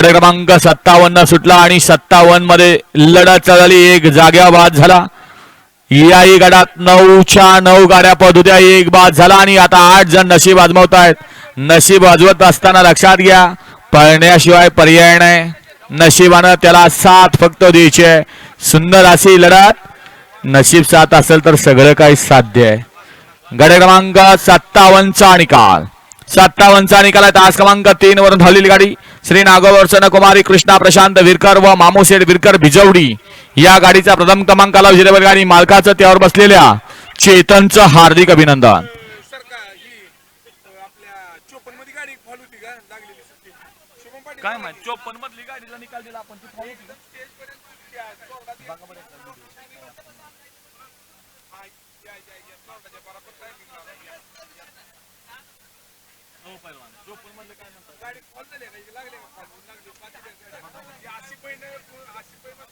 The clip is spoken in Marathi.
गड क्रमांक सत्तावन्न सुटला आणि सत्तावन्नमध्ये लढत झाली. एक जाग्या बाद झाला. याही गडात नऊच्या नऊ गाड्या पदुत्या एक बाद झाला आणि आता आठ जण नशीब आजमावत आहेत. नशीब आजवत असताना लक्षात घ्या पळण्याशिवाय पर्याय नाही. नशिबानं त्याला साथ फक्त द्यायची आहे. सुंदर अशी लढत. नशीब साथ असेल तर सगळं काही साध्य आहे. गड क्रमांक सत्तावन्नचा निकाल. सत्तावन्नचा निकाल आहे. तास क्रमांक तीन वरून धावलेली गाडी. श्री नागोवर्षण कुमारी कृष्णा प्रशांत विरकर व मामोशेठ विरकर भिजवडी या गाडीचा प्रथम क्रमांकाला विजयवर्ग आणि मालकाचं त्यावर बसलेल्या चेतनचं हार्दिक अभिनंदन. काय माहिती चोपन्न मधली गाडीला निकाल दिला आपण गाडी फॉल झाली का? लागले का? फॉल लागली पाच अशी पहिलं अशी पहिलं